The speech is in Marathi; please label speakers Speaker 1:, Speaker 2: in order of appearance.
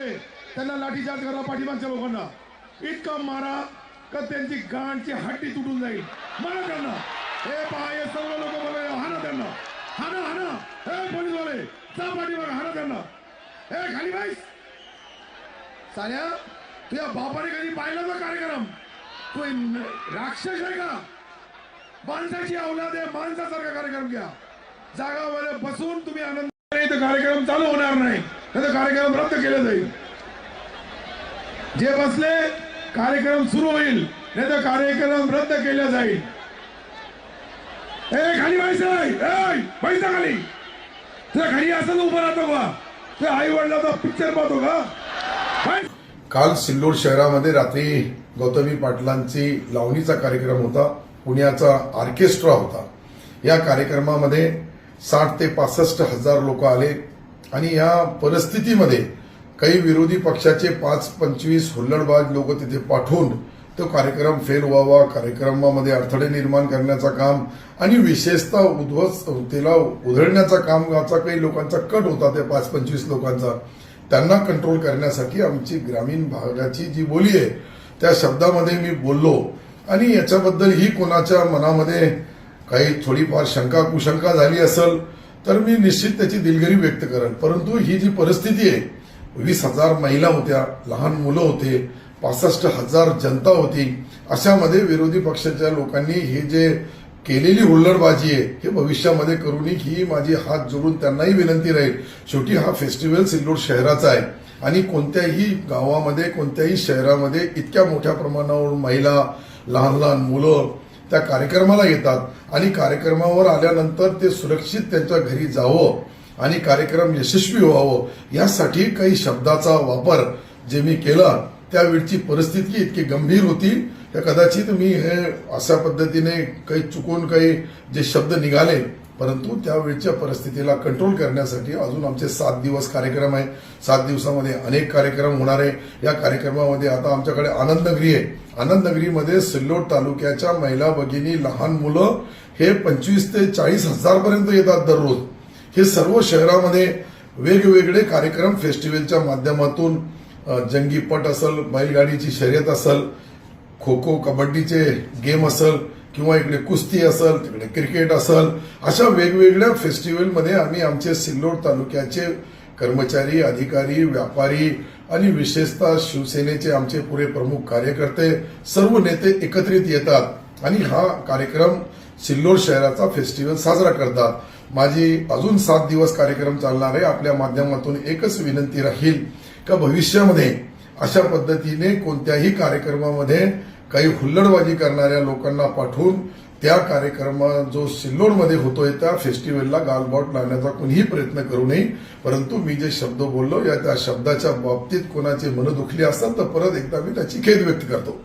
Speaker 1: त्यांना लाठीचार्ज करा पाठीमागच्या लोकांना. इतका मारा का त्यांची गांडची हड्डी तुटून जाईल. मारा त्यांना. हे पहा हे सर्व लोक बोलायला हाना त्यांना. हाना हाना. हे पोलीसवाले जा पाठीमाग हाना त्यांना. हे खाली बाईस साऱ्या तुझ्या बापाने कधी पाहिला का कार्यक्रम? तू राक्षस आहे का? माणसाची औलाद आहे माणसासारखा कार्यक्रम घ्या. जागावर बसून तुम्ही आनंद कार्यक्रम चालू होणार नाही. नाही तर कार्यक्रम रद्द केला जाईल. जे बसले कार्यक्रम सुरू होईल. नाही तर कार्यक्रम रद्द केला जाईल. ए खाली व्हायचं पैसा खाली! तुझ्या खाली असं उभं राहतो का? तुझ्या आई वडिलाचा पिक्चर पाहतो का?
Speaker 2: काल सिल्लोड शहरामध्ये रात्री गौतमी पाटलांची लावणीचा कार्यक्रम होता. पुण्याचा ऑर्केस्ट्रा होता. या कार्यक्रमामध्ये साठ ते पासष्ट हजार लोक आले. आणि या परिस्थितीमध्ये काही विरोधी पक्षाचे पाच पंचवीस हुल्लडबाज लोक तिथे पाठवून तो कार्यक्रम फेल व्हावा कार्यक्रमामध्ये अडथळे निर्माण करण्याचं काम आणि विशेषतः उद्ध्वस्तेला उधळण्याचा कामाचा काही लोकांचा कट होता त्या पाच पंचवीस लोकांचा. त्यांना कंट्रोल करण्यासाठी आमची ग्रामीण भागाची जी बोली आहे त्या शब्दामध्ये मी बोललो. आणि याच्याबद्दल ही कोणाच्या मनामध्ये काही थोडीफार शंका कुशंका झाली असेल तर मी निश्चित त्याची दिलगिरी व्यक्त करेन. परंतु ही जी परिस्थिती आहे वीस हजार महिला होत्या लहान मुलं होते पासष्ट हजार जनता होती अशामध्ये विरोधी पक्षाच्या लोकांनी हे जे केलेली हुल्लडबाजी आहे हे भविष्यामध्ये करू नये ही माझी हात जोडून त्यांनाही विनंती राहील. शेवटी हा फेस्टिवल सिल्लोड शहराचा आहे आणि कोणत्याही गावामध्ये कोणत्याही शहरामध्ये इतक्या मोठ्या प्रमाणावर महिला लहान लहान मुलं त्या कार्यक्रमाला येतात आणि कार्यक्रमावर आल्यानंतर ते सुरक्षित त्यांच्या घरी जावं आणि कार्यक्रम यशस्वी व्हावं यासाठी काही शब्दाचा वापर जे मी केला त्यावेळची परिस्थिती इतकी गंभीर होती. तर कदाचित मी हे अशा पद्धतीने काही चुकून काही जे शब्द निघाले परंतु त्यावेळच्या परिस्थितीला कंट्रोल करण्यासाठी अजून आमचे सात दिवस कार्यक्रम आहे. सात दिवसामध्ये अनेक कार्यक्रम होणार आहे. या कार्यक्रमामध्ये आता आमच्याकडे आनंदनगरी आहे. आनंदनगरीमध्ये सिल्लोड तालुक्याच्या महिला भगिनी लहान मुलं हे पंचवीस ते चाळीस हजारपर्यंत येतात दररोज. हे सर्व शहरामध्ये वेगवेगळे कार्यक्रम फेस्टिवलच्या माध्यमातून जंगी पट असल बैलगाडीची शर्यत असल खो खो कबड्डीचे गेम असल किंवा इकडे कुस्ती असल तिकडे क्रिकेट असल अशा वेगवेगळ्या फेस्टिवलमध्ये आम्ही आमचे सिल्लोड तालुक्याचे कर्मचारी अधिकारी व्यापारी आणि विशेषतः शिवसेनेचे आमचे पुरे प्रमुख कार्यकर्ते सर्व नेते एकत्रित येतात आणि हा कार्यक्रम सिल्लोड शहराचा फेस्टिवल साजरा करतात. माझी अजून सात दिवस कार्यक्रम चालणार आहे. आपल्या माध्यमातून एकच विनंती राहील का भविष्यामध्ये अशा पद्धतीने कोणत्याही कार्यक्रमामध्ये काही हुल्लडबाजी करणाऱ्या लोकांना पाठवून त्या कार्यक्रमा जो सिल्लोडमध्ये होतोय त्या फेस्टिवलला गालबॉट लावण्याचा कोणीही प्रयत्न करू नये. परंतु मी जे शब्द बोललो या त्या शब्दाच्या बाबतीत कोणाचे मन दुखली असतात तर परत एकदा मी त्याची खेद व्यक्त करतो.